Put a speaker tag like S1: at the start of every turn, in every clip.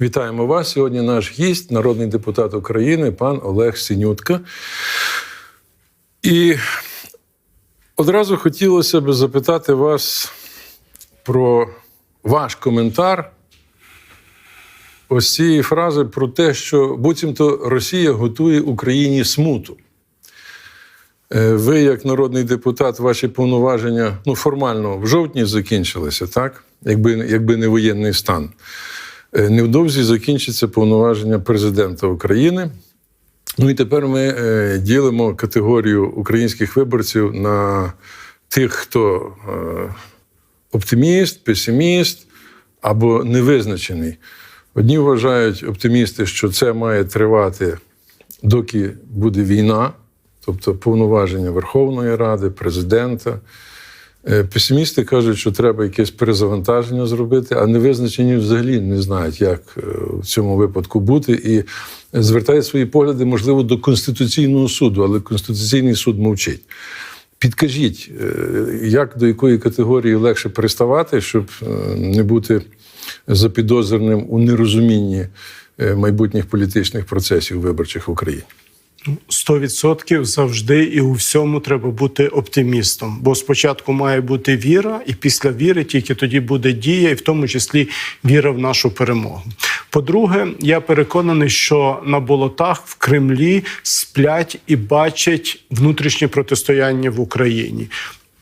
S1: Вітаємо вас. Сьогодні наш гість, народний депутат України, пан Олег Синютка. І одразу хотілося б запитати вас про ваш коментар ось цієї фрази про те, що буцімто Росія готує Україні смуту. Е, Ви, як народний депутат, ваші повноваження ну, формально в жовтні закінчилися, так? Якби, якби не воєнний стан. Е, Невдовзі закінчиться повноваження президента України. Ну і тепер ми е, ділимо категорію українських виборців на тих, хто е, оптиміст, песиміст або невизначений. Одні вважають оптимісти, що це має тривати, доки буде війна, тобто повноваження Верховної Ради, президента. Е, Песимісти кажуть, що треба якесь перезавантаження зробити, а невизначені взагалі не знають, як е, в цьому випадку бути, і звертають свої погляди, можливо, до Конституційного суду, але Конституційний суд мовчить. Підкажіть, е, як до якої категорії легше приставати, щоб не бути запідозреним у нерозумінні майбутніх політичних процесів виборчих в Україні?
S2: 100% завжди і у всьому треба бути оптимістом. Бо спочатку має бути віра, і після віри тільки тоді буде дія, і в тому числі віра в нашу перемогу. По-друге, я переконаний, що на болотах в Кремлі сплять і бачать внутрішнє протистояння в Україні.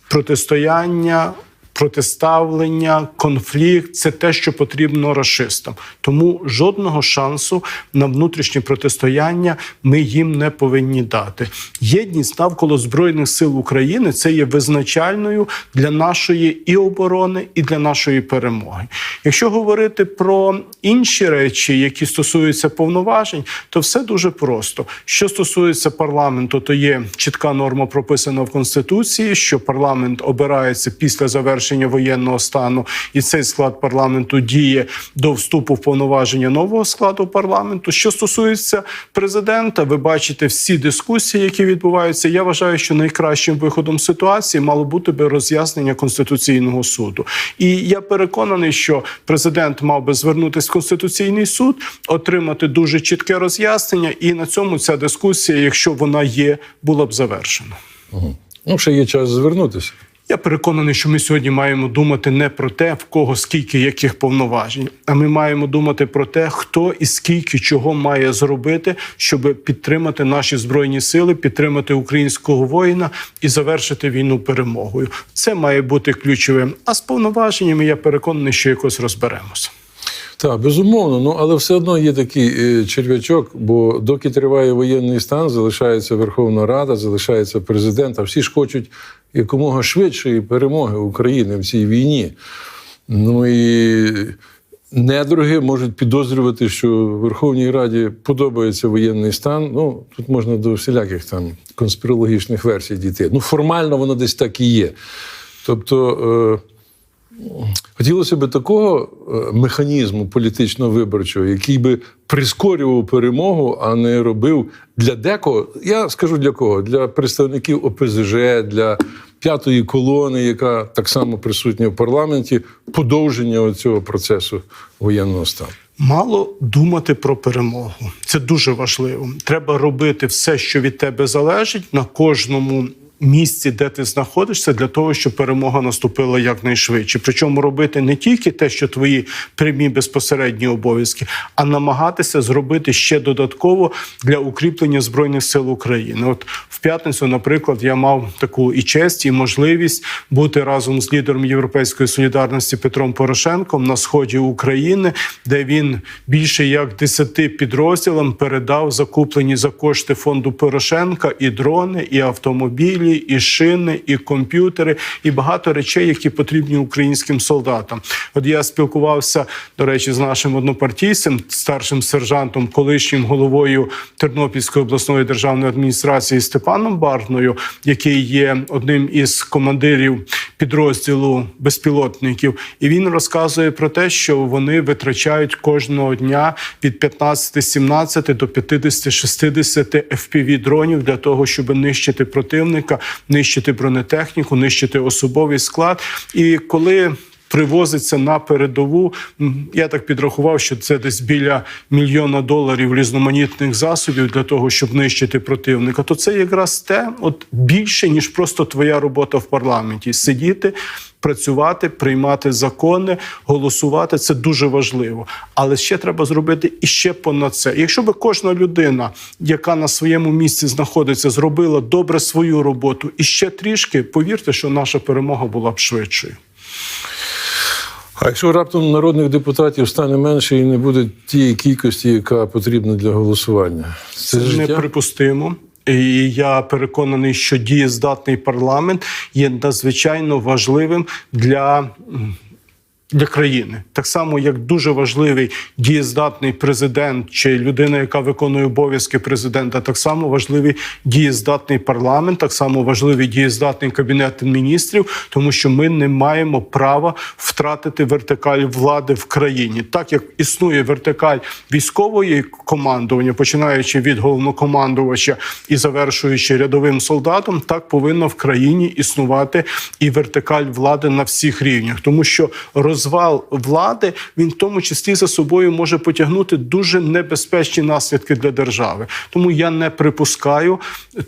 S2: Протистояння. Протиставлення, конфлікт це те, що потрібно расистам. Тому жодного шансу на внутрішнє протистояння ми їм не повинні дати. Єдність навколо збройних сил України це є визначальною для нашої і оборони, і для нашої перемоги. Якщо говорити про інші речі, які стосуються повноважень, то все дуже просто. Що стосується парламенту, то є чітка норма прописана в конституції, що парламент обирається після завершення воєнного стану, і цей склад парламенту діє до вступу в повноваження нового складу парламенту. Що стосується президента, ви бачите всі дискусії, які відбуваються. Я вважаю, що найкращим виходом ситуації мало бути би роз'яснення конституційного суду. І я переконаний, що президент мав би звернутися в конституційний суд, отримати дуже чітке роз'яснення, і на цьому ця дискусія, якщо вона є, була б завершена.
S1: Ну, ще є час звернутися.
S2: Я переконаний, що ми сьогодні маємо думати не про те, в кого скільки яких повноважень, а ми маємо думати про те, хто і скільки чого має зробити, щоб підтримати наші збройні сили, підтримати українського воїна і завершити війну перемогою. Це має бути ключовим. А з повноваженнями я переконаний, що якось розберемося.
S1: Так, безумовно, ну але все одно є такий е, черв'ячок, бо доки триває воєнний стан, залишається Верховна Рада, залишається президент, а всі ж хочуть якомога швидшої перемоги України в цій війні. Ну і недруги можуть підозрювати, що Верховній Раді подобається воєнний стан. Ну, тут можна до всіляких там конспірологічних версій дійти. Ну, формально воно десь так і є. Тобто. Хотілося б такого е, механізму політично-виборчого, який би прискорював перемогу, а не робив для декого. Я скажу для кого? Для представників ОПЗЖ, для п'ятої колони, яка так само присутня в парламенті, подовження цього процесу воєнного стану.
S2: Мало думати про перемогу. Це дуже важливо. Треба робити все, що від тебе залежить, на кожному місці, де ти знаходишся, для того, щоб перемога наступила якнайшвидше. Причому робити не тільки те, що твої прямі безпосередні обов'язки, а намагатися зробити ще додатково для укріплення збройних сил України. От в п'ятницю, наприклад, я мав таку і честь, і можливість бути разом з лідером Європейської солідарності Петром Порошенком на сході України, де він більше як десяти підрозділам передав закуплені за кошти фонду Порошенка і дрони, і автомобілі, і шини, і комп'ютери, і багато речей, які потрібні українським солдатам. От я спілкувався до речі з нашим однопартійцем, старшим сержантом, колишнім головою Тернопільської обласної державної адміністрації Степаном Барною, який є одним із командирів підрозділу безпілотників, і він розказує про те, що вони витрачають кожного дня від 15-17 до 50-60 fpv дронів для того, щоб нищити противника, нищити бронетехніку, нищити особовий склад. І коли привозиться на передову. Я так підрахував, що це десь біля мільйона доларів різноманітних засобів для того, щоб нищити противника. То це якраз те, от більше ніж просто твоя робота в парламенті. Сидіти. Працювати, приймати закони, голосувати це дуже важливо. Але ще треба зробити і ще понад це. Якщо би кожна людина, яка на своєму місці знаходиться, зробила добре свою роботу і ще трішки, повірте, що наша перемога була б швидшою.
S1: А якщо раптом народних депутатів стане менше і не буде тієї кількості, яка потрібна для голосування, це,
S2: Це
S1: життя?
S2: неприпустимо. І я переконаний, що дієздатний парламент є надзвичайно важливим для. Для країни. Так само, як дуже важливий дієздатний президент чи людина, яка виконує обов'язки президента, так само важливий дієздатний парламент, так само важливий дієздатний кабінет міністрів, тому що ми не маємо права втратити вертикаль влади в країні, так як існує вертикаль військової командування, починаючи від головнокомандувача і завершуючи рядовим солдатом, так повинна в країні існувати і вертикаль влади на всіх рівнях, тому що розвал влади він в тому числі за собою може потягнути дуже небезпечні наслідки для держави. Тому я не припускаю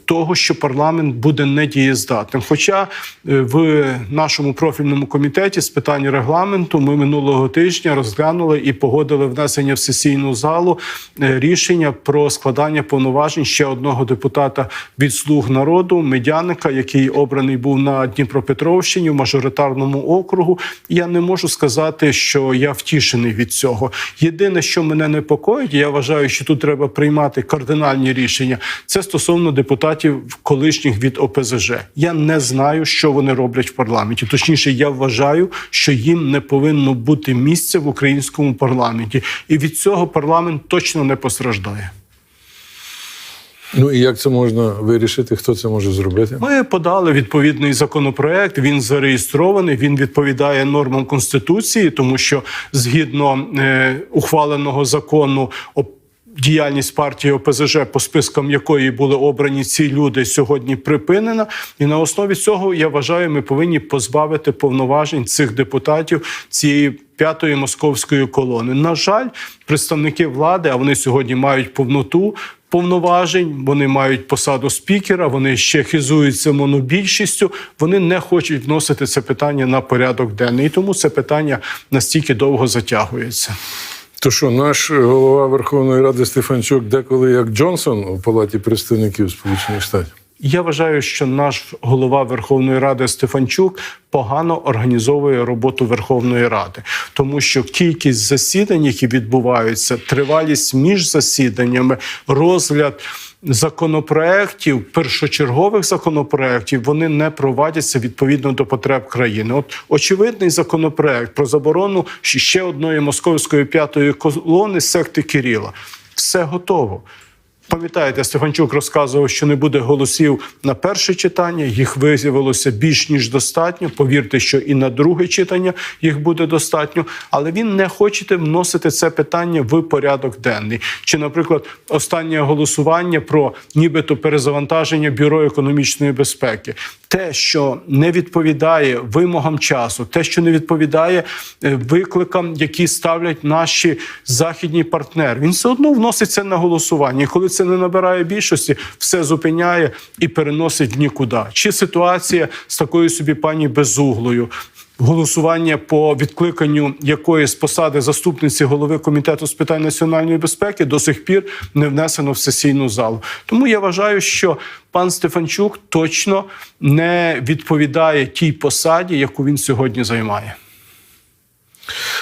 S2: того, що парламент буде недієздатним. Хоча е, в нашому профільному комітеті з питань регламенту ми минулого тижня розглянули і погодили внесення в сесійну залу е, рішення про складання повноважень ще одного депутата від слуг народу, медяника, який обраний був на Дніпропетровщині в мажоритарному округу. Я не можу сказати, що я втішений від цього. Єдине, що мене непокоїть, я вважаю, що тут треба приймати кардинальні рішення. Це стосовно депутатів колишніх від ОПЗЖ. Я не знаю, що вони роблять в парламенті. Точніше, я вважаю, що їм не повинно бути місця в українському парламенті, і від цього парламент точно не постраждає.
S1: Ну і як це можна вирішити? Хто це може зробити?
S2: Ми подали відповідний законопроект. Він зареєстрований. Він відповідає нормам конституції, тому що згідно е, ухваленого закону Діяльність партії ОПЗЖ, по спискам якої були обрані ці люди, сьогодні припинена. І на основі цього я вважаю, ми повинні позбавити повноважень цих депутатів цієї п'ятої московської колони. На жаль, представники влади, а вони сьогодні мають повноту повноважень, вони мають посаду спікера, вони ще хизуються монобільшістю. Вони не хочуть вносити це питання на порядок денний. І тому це питання настільки довго затягується.
S1: То що наш голова Верховної Ради Стефанчук деколи як Джонсон у Палаті представників Сполучених Штатів?
S2: Я вважаю, що наш голова Верховної Ради Стефанчук погано організовує роботу Верховної Ради, тому що кількість засідань, які відбуваються, тривалість між засіданнями, розгляд законопроєктів, першочергових законопроєктів, вони не провадяться відповідно до потреб країни. От очевидний законопроєкт про заборону ще одної московської п'ятої колони секти Кирила. Все готово. Пам'ятаєте, Стефанчук розказував, що не буде голосів на перше читання. Їх виявилося більш ніж достатньо. Повірте, що і на друге читання їх буде достатньо. Але він не хоче вносити це питання в порядок денний. Чи, наприклад, останнє голосування про нібито перезавантаження бюро економічної безпеки, те, що не відповідає вимогам часу, те, що не відповідає е, викликам, які ставлять наші західні партнери, він все одно вноситься на голосування. І коли це не набирає більшості, все зупиняє і переносить в нікуди. Чи ситуація з такою собі пані Безуглою? Голосування по відкликанню якоїсь посади заступниці голови комітету з питань національної безпеки до сих пір не внесено в сесійну залу. Тому я вважаю, що пан Стефанчук точно не відповідає тій посаді, яку він сьогодні займає.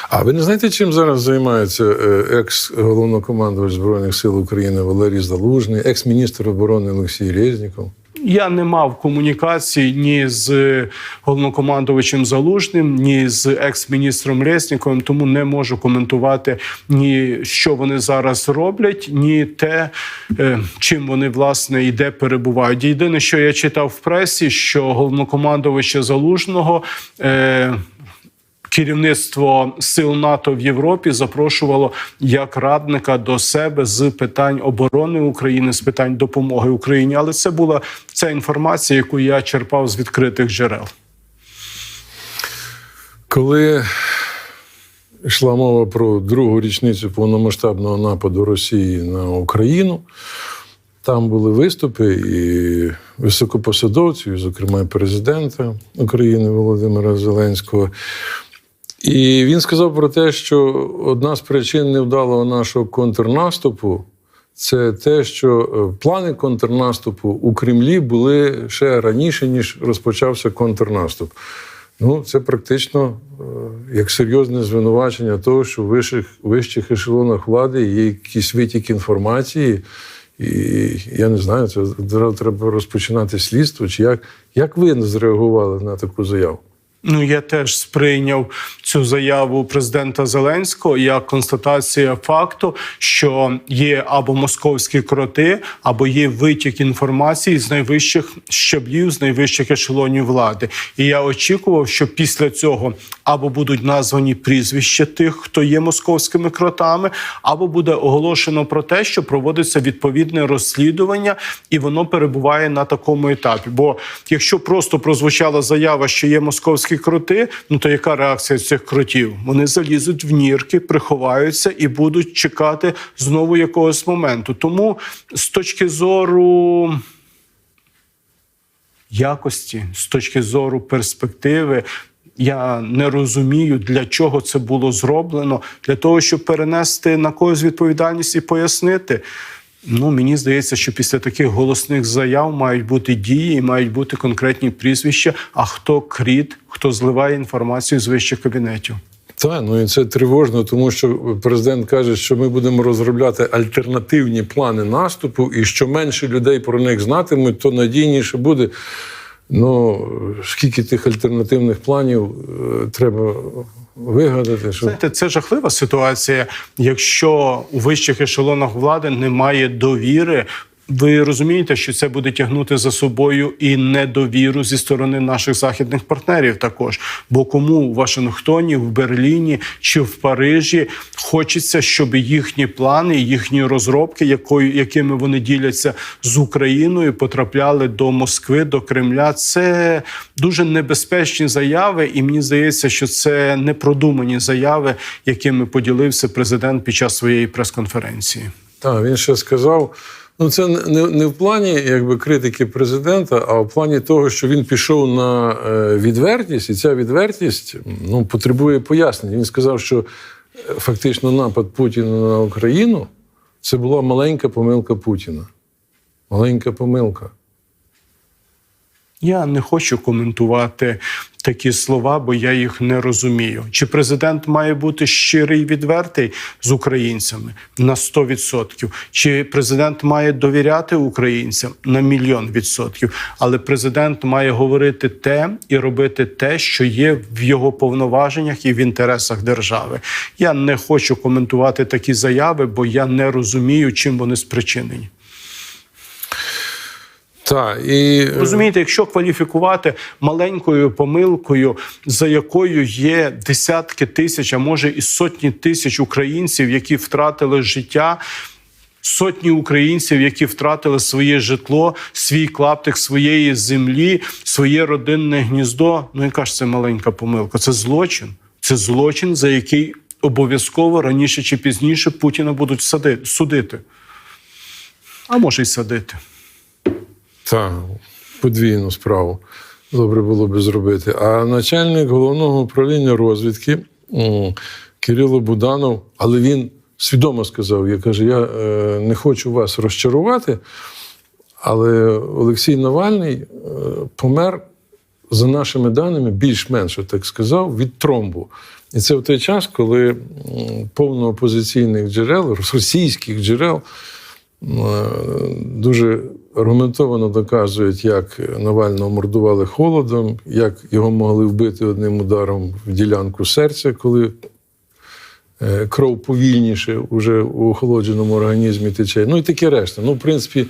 S1: А ви не знаєте, чим зараз займається е, екс-головнокомандувач Збройних сил України Валерій Залужний, екс-міністр оборони Олексій Резніков?
S2: Я не мав комунікації ні з головнокомандувачем Залужним, ні з екс-міністром Резніковим, тому не можу коментувати ні що вони зараз роблять, ні те, е, чим вони власне і де перебувають. Єдине, що я читав в пресі, що головнокомандувача Залужного. Керівництво сил НАТО в Європі запрошувало як радника до себе з питань оборони України, з питань допомоги Україні. Але це була ця інформація, яку я черпав з відкритих джерел.
S1: Коли йшла мова про другу річницю повномасштабного нападу Росії на Україну, там були виступи і високопосадовців, зокрема президента України Володимира Зеленського. І він сказав про те, що одна з причин невдалого нашого контрнаступу це те, що е, плани контрнаступу у Кремлі були ще раніше, ніж розпочався контрнаступ. Ну, це практично е, як серйозне звинувачення того, що в вищих, вищих ешелонах влади є якийсь витік інформації. І я не знаю, це треба розпочинати слідство. Чи як, як ви зреагували на таку заяву?
S2: Ну, я теж сприйняв цю заяву президента Зеленського як констатація факту, що є або московські кроти, або є витік інформації з найвищих щаблів, з найвищих ешелонів влади. І я очікував, що після цього або будуть названі прізвища тих, хто є московськими кротами, або буде оголошено про те, що проводиться відповідне розслідування, і воно перебуває на такому етапі. Бо якщо просто прозвучала заява, що є московські кроти, ну то яка реакція цих кротів? Вони залізуть в нірки, приховаються і будуть чекати знову якогось моменту. Тому з точки зору якості, з точки зору перспективи. Я не розумію, для чого це було зроблено, для того, щоб перенести на когось відповідальність і пояснити. Ну, мені здається, що після таких голосних заяв мають бути дії, і мають бути конкретні прізвища. А хто кріт, хто зливає інформацію з вищих кабінетів.
S1: Так, ну і це тривожно, тому що президент каже, що ми будемо розробляти альтернативні плани наступу, і що менше людей про них знатимуть, то надійніше буде. Ну, скільки тих альтернативних планів е, треба вигадати, що
S2: Знаєте, це жахлива ситуація, якщо у вищих ешелонах влади немає довіри. Ви розумієте, що це буде тягнути за собою і недовіру зі сторони наших західних партнерів також. Бо кому у Вашингтоні, в Берліні чи в Парижі хочеться, щоб їхні плани, їхні розробки, якою якими вони діляться з Україною, потрапляли до Москви, до Кремля. Це дуже небезпечні заяви, і мені здається, що це непродумані заяви, якими поділився президент під час своєї прес-конференції.
S1: Так, він ще сказав. Ну, це не, не в плані якби критики президента, а в плані того, що він пішов на е, відвертість, і ця відвертість ну, потребує пояснень. Він сказав, що е, фактично напад Путіна на Україну це була маленька помилка Путіна. Маленька помилка.
S2: Я не хочу коментувати такі слова, бо я їх не розумію. Чи президент має бути щирий і відвертий з українцями на 100%? Чи президент має довіряти українцям на мільйон відсотків? Але президент має говорити те і робити те, що є в його повноваженнях і в інтересах держави. Я не хочу коментувати такі заяви, бо я не розумію, чим вони спричинені.
S1: Так, і
S2: Розумієте, якщо кваліфікувати маленькою помилкою, за якою є десятки тисяч, а може і сотні тисяч українців, які втратили життя. Сотні українців, які втратили своє житло, свій клаптик своєї землі, своє родинне гніздо. Ну яка ж це маленька помилка? Це злочин. Це злочин, за який обов'язково раніше чи пізніше Путіна будуть судити. А може й садити.
S1: Так, подвійну справу добре було би зробити. А начальник головного управління розвідки Кирило Буданов, але він свідомо сказав: я каже, я е, не хочу вас розчарувати, але Олексій Навальний е, помер. За нашими даними, більш-менш так сказав, від тромбу. І це в той час, коли повно опозиційних джерел, російських джерел, е, дуже аргументовано доказують, як Навального мордували холодом, як його могли вбити одним ударом в ділянку серця, коли е, кров повільніше уже у охолодженому організмі тече. Ну і таке решта. Ну, в принципі,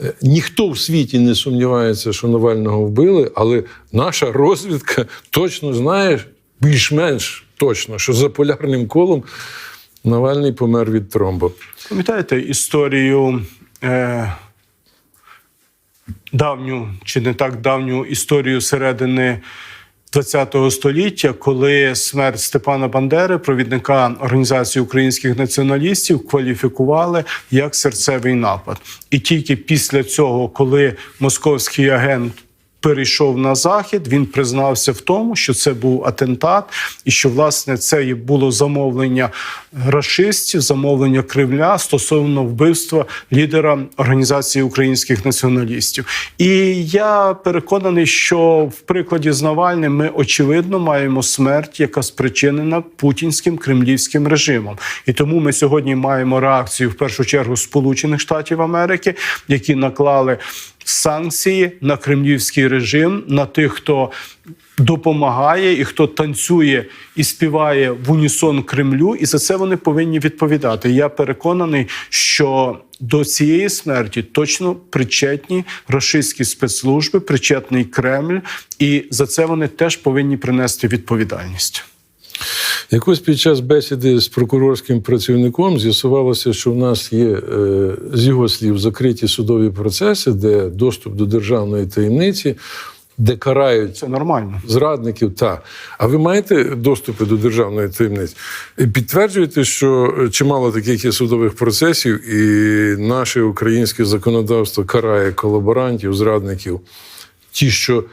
S1: е, ніхто в світі не сумнівається, що Навального вбили, але наша розвідка точно знає, більш-менш точно, що за полярним колом Навальний помер від тромбу.
S2: Пам'ятаєте історію е, давню чи не так давню історію середини ХХ століття, коли смерть Степана Бандери, провідника організації українських націоналістів, кваліфікували як серцевий напад. І тільки після цього, коли московський агент перейшов на захід, він признався в тому, що це був атентат, і що власне це і було замовлення рашистів, замовлення Кремля стосовно вбивства лідера організації українських націоналістів. І я переконаний, що в прикладі з Навальним ми очевидно маємо смерть, яка спричинена путінським кремлівським режимом. І тому ми сьогодні маємо реакцію в першу чергу Сполучених Штатів Америки, які наклали санкції на кремлівський режим, на тих, хто допомагає і хто танцює і співає в унісон Кремлю, і за це вони повинні відповідати. Я переконаний, що до цієї смерті точно причетні рашистські спецслужби, причетний Кремль, і за це вони теж повинні принести відповідальність.
S1: Якось під час бесіди з прокурорським працівником з'ясувалося, що в нас є, е, з його слів, закриті судові процеси, де доступ до державної таємниці, де карають
S2: Це нормально.
S1: зрадників. Та. А ви маєте доступи до державної таємниці? І Підтверджуєте, що чимало таких є судових процесів, і наше українське законодавство карає колаборантів, зрадників, ті, що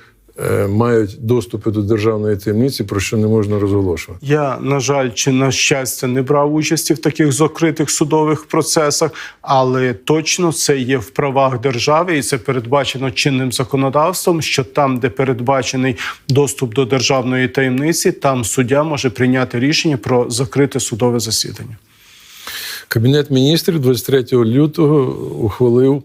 S1: мають доступи до державної таємниці, про що не можна розголошувати.
S2: Я, на жаль, чи на щастя, не брав участі в таких закритих судових процесах, але точно це є в правах держави, і це передбачено чинним законодавством. Що там, де передбачений доступ до державної таємниці, там суддя може прийняти рішення про закрите судове засідання.
S1: Кабінет міністрів 23 лютого ухвалив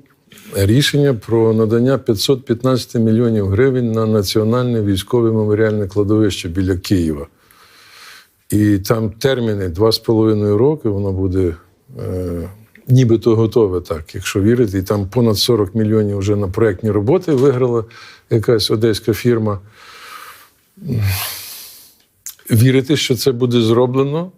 S1: рішення про надання 515 мільйонів гривень на національне військове меморіальне кладовище біля Києва. І там терміни 2,5 роки, воно буде е, нібито готове, так, якщо вірити. І там понад 40 мільйонів вже на проєктні роботи виграла якась одеська фірма. Вірите, що це буде зроблено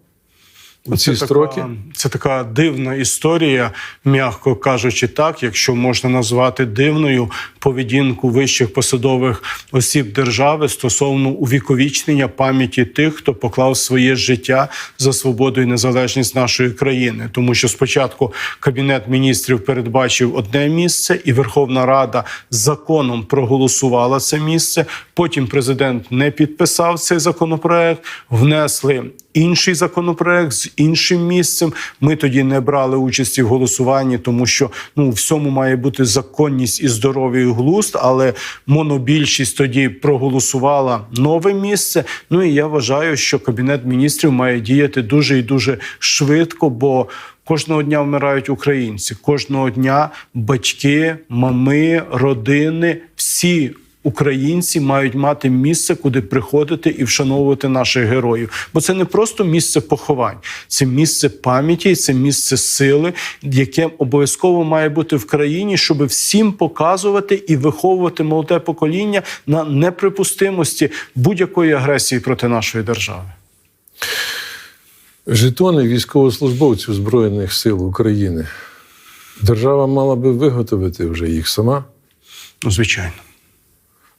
S1: ці
S2: це
S1: строки?
S2: Така, це така дивна історія, м'яко кажучи, так, якщо можна назвати дивною поведінку вищих посадових осіб держави стосовно увіковічнення пам'яті тих, хто поклав своє життя за свободу і незалежність нашої країни. Тому що спочатку кабінет міністрів передбачив одне місце, і Верховна Рада законом проголосувала це місце. Потім президент не підписав цей законопроект, внесли інший законопроект з іншим місцем. Ми тоді не брали участі в голосуванні, тому що ну в всьому має бути законність і здоров'я глузд. Але монобільшість тоді проголосувала нове місце. Ну і я вважаю, що кабінет міністрів має діяти дуже і дуже швидко, бо. Кожного дня вмирають українці, кожного дня батьки, мами, родини, всі українці мають мати місце, куди приходити і вшановувати наших героїв. Бо це не просто місце поховань, це місце пам'яті, це місце сили, яке обов'язково має бути в країні, щоб всім показувати і виховувати молоде покоління на неприпустимості будь-якої агресії проти нашої держави.
S1: Жетони військовослужбовців Збройних сил України. Держава мала би виготовити вже їх сама,
S2: Ну, звичайно.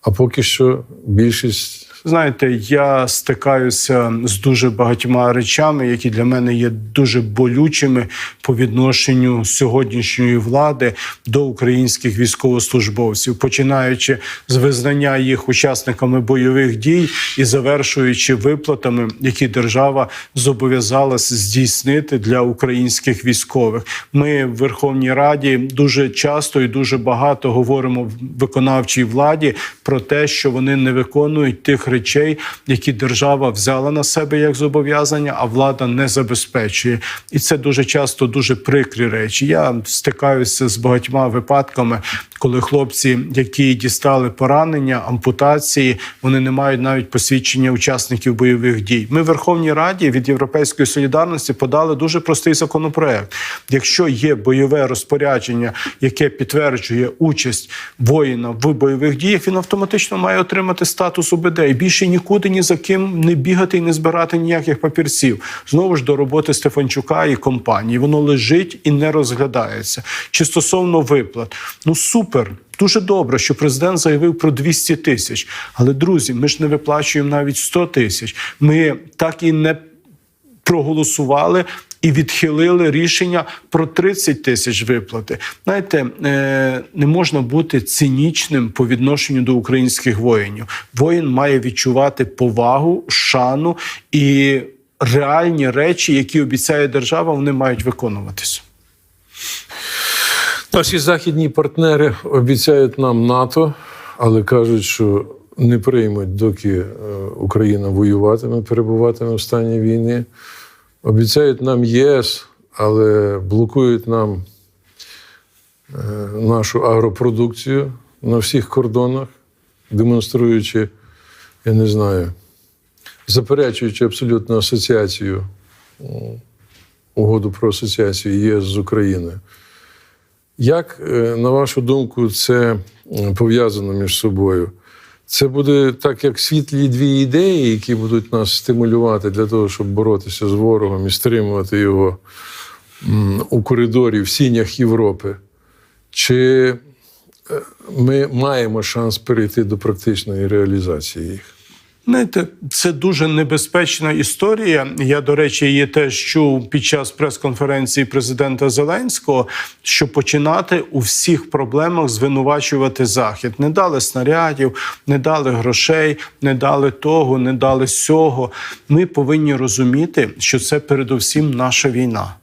S1: А поки що більшість
S2: Знаєте, я стикаюся з дуже багатьма речами, які для мене є дуже болючими по відношенню сьогоднішньої влади до українських військовослужбовців, починаючи з визнання їх учасниками бойових дій і завершуючи виплатами, які держава зобов'язалась здійснити для українських військових. Ми в Верховній Раді дуже часто і дуже багато говоримо в виконавчій владі про те, що вони не виконують тих речей, які держава взяла на себе як зобов'язання, а влада не забезпечує. І це дуже часто дуже прикрі речі. Я стикаюся з багатьма випадками, коли хлопці, які дістали поранення, ампутації, вони не мають навіть посвідчення учасників бойових дій. Ми в Верховній Раді від Європейської солідарності подали дуже простий законопроект. Якщо є бойове розпорядження, яке підтверджує участь воїна в бойових діях, він автоматично має отримати статус УБД і більше нікуди ні за ким не бігати і не збирати ніяких папірців. Знову ж до роботи Стефанчука і компанії. Воно лежить і не розглядається. Чи стосовно виплат, ну супер. Супер. Дуже добре, що президент заявив про 200 тисяч. Але друзі, ми ж не виплачуємо навіть 100 тисяч. Ми так і не проголосували і відхилили рішення про 30 тисяч виплати. Знаєте, е, не можна бути цинічним по відношенню до українських воїнів. Воїн має відчувати повагу, шану і реальні речі, які обіцяє держава, вони мають виконуватися.
S1: Наші західні партнери обіцяють нам НАТО, але кажуть, що не приймуть, доки е, Україна воюватиме, перебуватиме в стані війни. Обіцяють нам ЄС, але блокують нам е, нашу агропродукцію на всіх кордонах, демонструючи, я не знаю, заперечуючи абсолютно асоціацію, угоду про асоціацію ЄС з Україною. Як, е, на вашу думку, це пов'язано між собою? Це буде так, як світлі дві ідеї, які будуть нас стимулювати для того, щоб боротися з ворогом і стримувати його у коридорі в сінях Європи. Чи е, ми маємо шанс перейти до практичної реалізації їх?
S2: Знаєте, це дуже небезпечна історія. Я, до речі, її теж чув під час прес-конференції президента Зеленського, що починати у всіх проблемах звинувачувати Захід. Не дали снарядів, не дали грошей, не дали того, не дали сього. Ми повинні розуміти, що це передусім наша війна.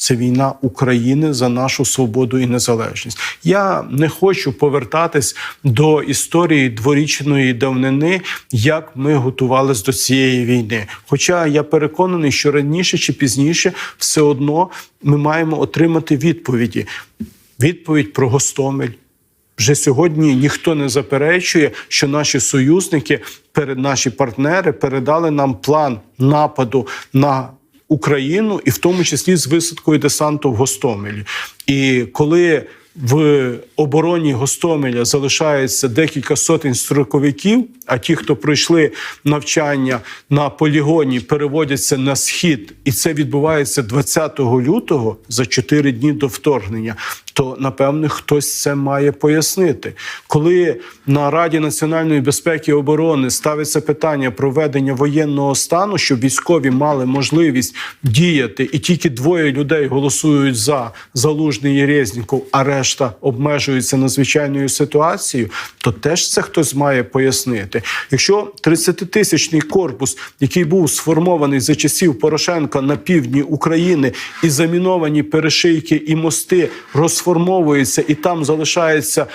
S2: Це війна України за нашу свободу і незалежність. Я не хочу повертатись до історії дворічної давнини, як ми готувалися до цієї війни. Хоча я переконаний, що раніше чи пізніше все одно ми маємо отримати відповіді. Відповідь про Гостомель. Вже сьогодні ніхто не заперечує, що наші союзники, наші партнери передали нам план нападу на Україну, і в тому числі з висадкою десанту в Гостомелі. І коли в обороні Гостомеля залишається декілька сотень строковиків, а ті, хто пройшли навчання на полігоні, переводяться на схід, і це відбувається 20 лютого за 4 дні до вторгнення. То напевне хтось це має пояснити, коли на Раді національної безпеки і оборони ставиться питання про введення воєнного стану, щоб військові мали можливість діяти, і тільки двоє людей голосують за залужний і Резніков, а решта обмежуються надзвичайною ситуацією, то теж це хтось має пояснити. Якщо 30-тисячний корпус, який був сформований за часів Порошенка на півдні України, і заміновані перешийки і мости розформовуються, і там залишається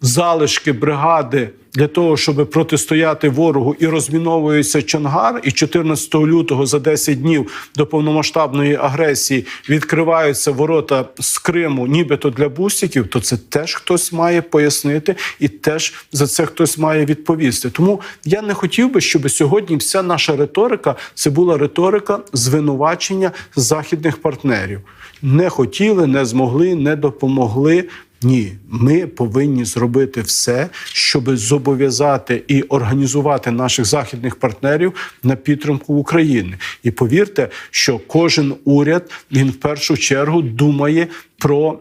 S2: залишки бригади для того, щоб протистояти ворогу, і розміновується Чонгар. І 14 лютого за 10 днів до повномасштабної агресії відкриваються ворота з Криму, нібито для бусиків, то це теж хтось має пояснити, і теж за це хтось має відповісти. Тому я не хотів би, щоб сьогодні вся наша риторика це була риторика звинувачення західних партнерів. Не хотіли, не змогли, не допомогли. Ні, ми повинні зробити все, щоб зобов'язати і організувати наших західних партнерів на підтримку України. І повірте, що кожен уряд він в першу чергу думає про.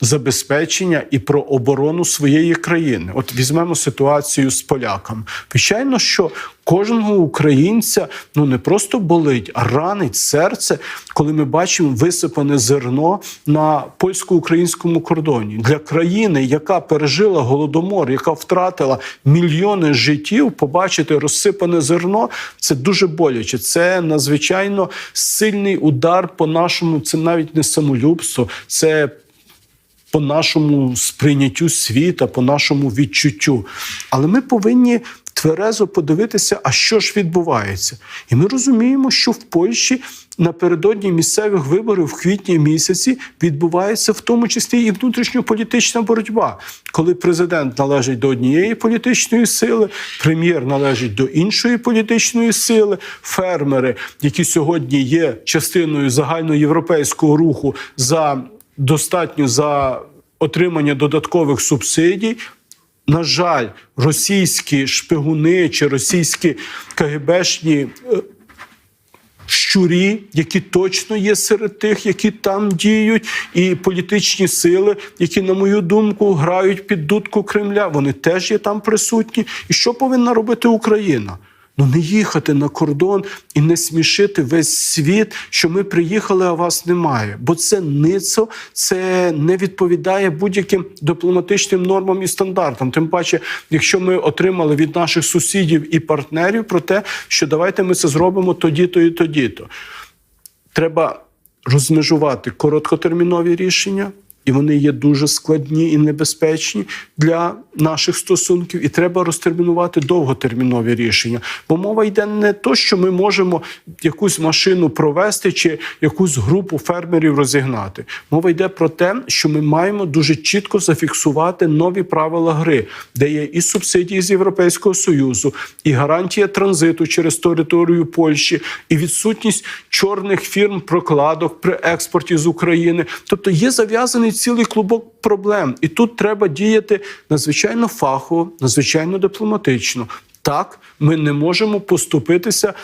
S2: Забезпечення і про оборону своєї країни. От візьмемо ситуацію з поляками. Звичайно, що кожного українця ну не просто болить, а ранить серце, коли ми бачимо висипане зерно на польсько-українському кордоні для країни, яка пережила голодомор, яка втратила мільйони життів. Побачити розсипане зерно це дуже боляче. Це надзвичайно сильний удар по нашому. Це навіть не самолюбство, це по нашому сприйняттю світа, по нашому відчуттю. Але ми повинні тверезо подивитися, а що ж відбувається. І ми розуміємо, що в Польщі напередодні місцевих виборів в квітні місяці відбувається в тому числі і внутрішньополітична боротьба, коли президент належить до однієї політичної сили, прем'єр належить до іншої політичної сили, фермери, які сьогодні є частиною загальноєвропейського руху за достатньо за отримання додаткових субсидій. На жаль, російські шпигуни чи російські КГБшні е, щурі, які точно є серед тих, які там діють, і політичні сили, які, на мою думку, грають під дудку Кремля. Вони теж є там присутні. І що повинна робити Україна? Ну не їхати на кордон і не смішити весь світ, що ми приїхали, а вас немає. Бо це ницо, це не відповідає будь-яким дипломатичним нормам і стандартам. Тим паче, якщо ми отримали від наших сусідів і партнерів про те, що давайте ми це зробимо тоді-то і тоді-то. Треба розмежувати короткотермінові рішення. І вони є дуже складні і небезпечні для наших стосунків, і треба розтермінувати довготермінові рішення. Бо мова йде не то, що ми можемо якусь машину провести чи якусь групу фермерів розігнати. Мова йде про те, що ми маємо дуже чітко зафіксувати нові правила гри, де є і субсидії з Європейського союзу, і гарантія транзиту через територію Польщі, і відсутність чорних фірм прокладок при експорті з України. Тобто є зав'язаний цілий клубок проблем, і тут треба діяти надзвичайно фахово, надзвичайно дипломатично. Так, ми не можемо поступитися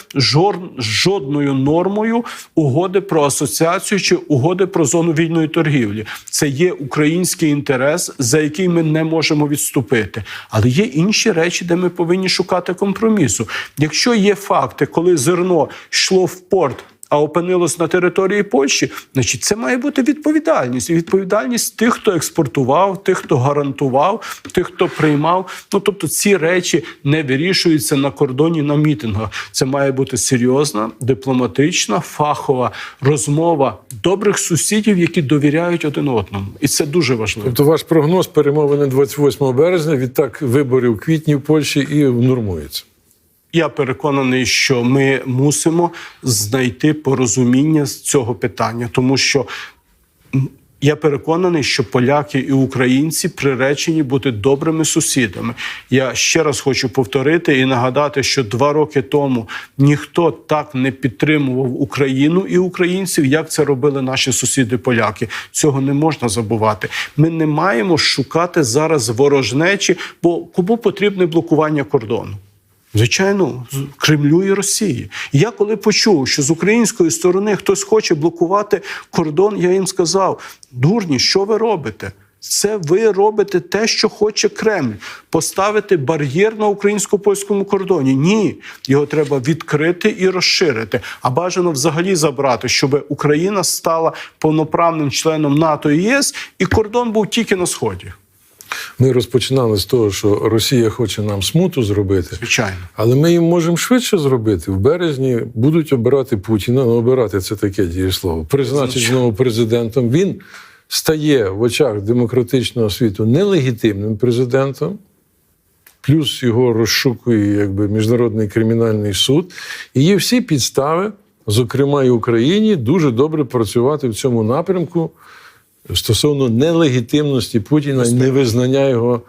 S2: жодною нормою угоди про асоціацію чи угоди про зону вільної торгівлі. Це є український інтерес, за який ми не можемо відступити. Але є інші речі, де ми повинні шукати компромісу. Якщо є факти, коли зерно йшло в порт. А опинилось на території Польщі, значить, це має бути відповідальність. І відповідальність тих, хто експортував, тих, хто гарантував, тих, хто приймав. Ну тобто ці речі не вирішуються на кордоні на мітингах. Це має бути серйозна, дипломатична, фахова розмова добрих сусідів, які довіряють один одному. І це дуже важливо.
S1: Тобто ваш прогноз перемовини 28 березня, відтак виборів в квітні в Польщі і внормується.
S2: Я переконаний, що ми мусимо знайти порозуміння з цього питання, тому що я переконаний, що поляки і українці приречені бути добрими сусідами. Я ще раз хочу повторити і нагадати, що два роки тому ніхто так не підтримував Україну і українців, як це робили наші сусіди-поляки. Цього не можна забувати. Ми не маємо шукати зараз ворожнечі, бо кому потрібне блокування кордону. Звичайно, з Кремлю і Росії. Я коли почув, що з української сторони хтось хоче блокувати кордон, я їм сказав: дурні, що ви робите? Це ви робите те, що хоче Кремль, поставити бар'єр на українсько-польському кордоні. Ні, його треба відкрити і розширити. А бажано взагалі забрати, щоб Україна стала повноправним членом НАТО і ЄС, і кордон був тільки на сході.
S1: Ми розпочинали з того, що Росія хоче нам смуту зробити.
S2: Звичайно.
S1: Але ми їм можемо швидше зробити. В березні будуть обирати Путіна. Ну, обирати це таке дієслово. Призначить знову президентом. Він стає в очах демократичного світу нелегітимним президентом. Плюс його розшукує якби міжнародний кримінальний суд. І є всі підстави, зокрема і Україні, дуже добре працювати в цьому напрямку стосовно нелегітимності Путіна і невизнання його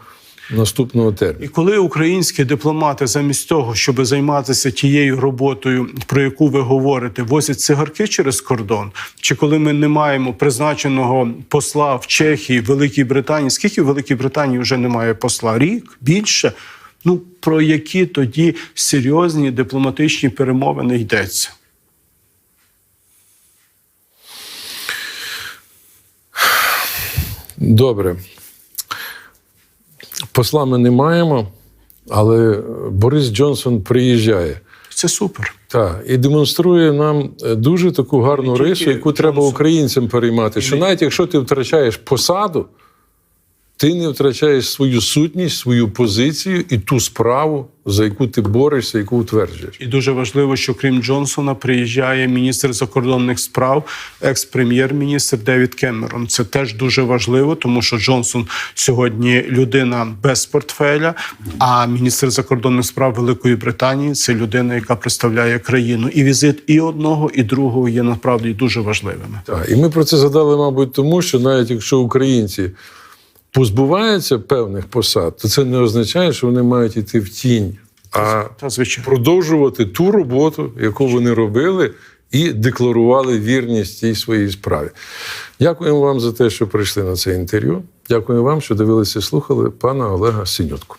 S1: наступного терміну.
S2: І коли українські дипломати, замість того, щоб займатися тією роботою, про яку ви говорите, возять цигарки через кордон, чи коли ми не маємо призначеного посла в Чехії, Великій Британії, скільки в Великій Британії вже немає посла? Рік більше. Ну про які тоді серйозні дипломатичні перемовини йдеться?
S1: Добре. Посла ми не маємо, але Борис Джонсон приїжджає.
S2: Це супер.
S1: Так, і демонструє нам е, дуже таку гарну рису, яку треба українцям переймати. Що навіть якщо ти втрачаєш посаду, ти не втрачаєш свою сутність, свою позицію і ту справу, за яку ти борешся, яку утверджуєш.
S2: І дуже важливо, що крім Джонсона приїжджає міністр закордонних справ, екс-прем'єр-міністр Девід Кемерон. Це теж дуже важливо, тому що Джонсон сьогодні людина без портфеля. А міністр закордонних справ Великої Британії це людина, яка представляє країну. І візит і одного, і другого є насправді дуже важливими.
S1: Так, і ми про це згадали, мабуть, тому що навіть якщо українці позбуваються певних посад, то це не означає, що вони мають йти в тінь, а
S2: Та
S1: продовжувати ту роботу, яку вони робили, і декларували вірність цій своїй справі. Дякуємо вам за те, що прийшли на це інтерв'ю. Дякую вам, що дивилися і слухали пана Олега Синютку.